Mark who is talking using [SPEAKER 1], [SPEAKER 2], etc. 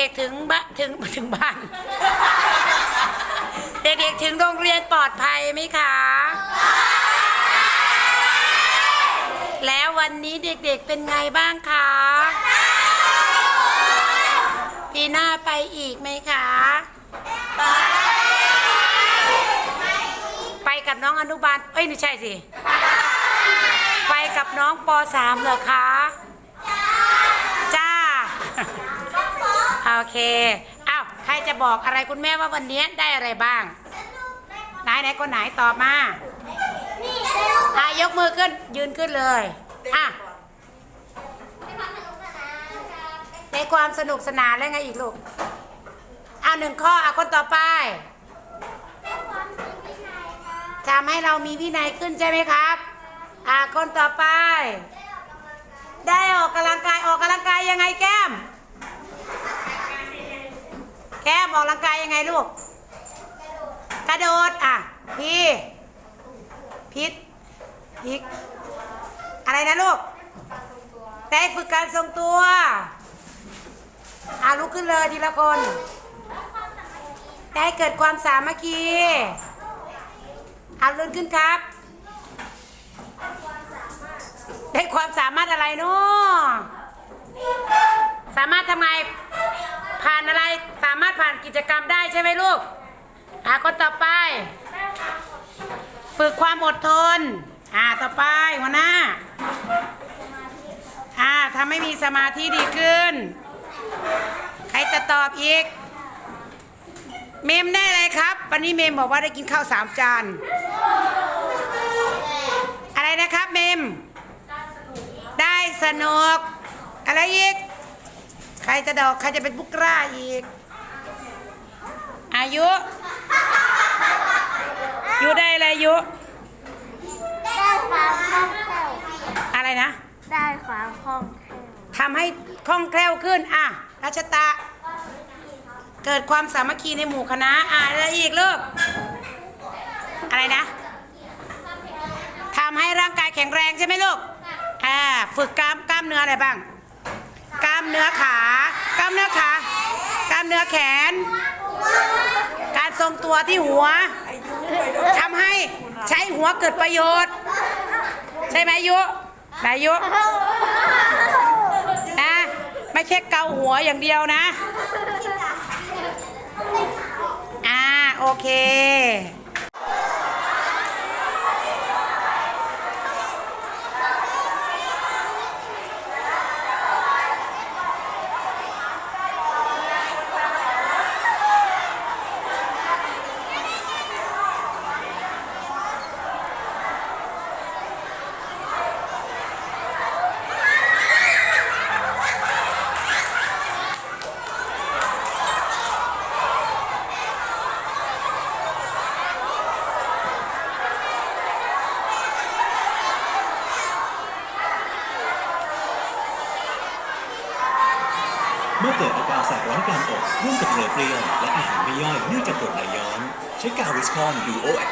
[SPEAKER 1] ด็กๆถึงบ้านถึงถึงบ้าน เด็กๆถึงโรงเรียนปลอดภัยไหมคะ แล้ววันนี้เด็กๆเป็นไงบ้างคะปีหน้าไปอีกไหมคะ ไปกับน้องอนุบาล เอ้ยไม่ใช่สิ ไปกับน้องป .3 เหรอคะ จ้า โอเคอ้าวใครจะบอกอะไรคุณแม่ว่าวันนี้ได้อะไรบ้าง ไหนไหนคนไหนตอบมาอะยกมือขึ้นยืนขึ้นเลยอะในความสนุกสนานแล้วไงอีกลูกอะหนึ่งข้ออะคนต่อไปทำให้เรามีวินัยขึ้นใช่ไหมครับอะคนต่อไป ได้ออกกำลังกายออกกำลังกายยังไงแก้ม แก้มออกกำลังกายยังไงลูก กระโดด อะ พี่พิษพิก อะไรนะลูกได้ฝึกการทรงตัวอาลุกขึ้นเลยทีละคนได้เกิดความสามัคคีเอาลื่นขึ้นครับ ได้ความสามารถอะไรเนาะสามารถทำไงผ่านอะไรามารถผ่านกิจกรรมได้ใช่ไหมลูกอ่าคนต่อไป ฝึกความอดทน อ่าต่อไปหัวหน้า อ่าทำให้มีสมาธิดีขึ้น ใครจะตอบอีก เมมได้อะไรครับ วันนี้เมมบอกว่าได้กินข้าวสามจาน อะไรนะครับเมม ได้สนุก อะไรอีก ใครจะดอก ใครจะเป็นบุกกล้าอีก อายุอยู่ได้อะไรอายุ
[SPEAKER 2] ได้ความคล่องแคล่ว
[SPEAKER 1] อะไรนะ
[SPEAKER 2] ได้ความคล่องแคล่ว
[SPEAKER 1] ทำให้คล่องแคล่วขึ้น อะรัชตะ เกิดความสามัคคีในหมู่คณะ อะอะไรอีกลูก อะไรนะ ทำให้ร่างกายแข็งแรงใช่ไหมลูก อ่า ฝึกกล้ามกล้ามเนื้ออะไรบ้าง กล้ามเนื้อขากล้ามเนื้อขาก ล้ามเนื้อแขน การทรงตัวที่หัวทำให้ใช้หัวเกิดประโยชน์ ใช่ไหมยุไหนยุนะไม่แค่เกาหัวอย่างเดียวนะ อ่า โอเค
[SPEAKER 3] มื่อเกิดอาการแสบร้อนกลางอกร่วมกับเหงื่อเปรี้ยวและอาหารไม่ย่อยเนื่องจากกรดไหลย้อน ใช้กาวิสคอนดูโอแอ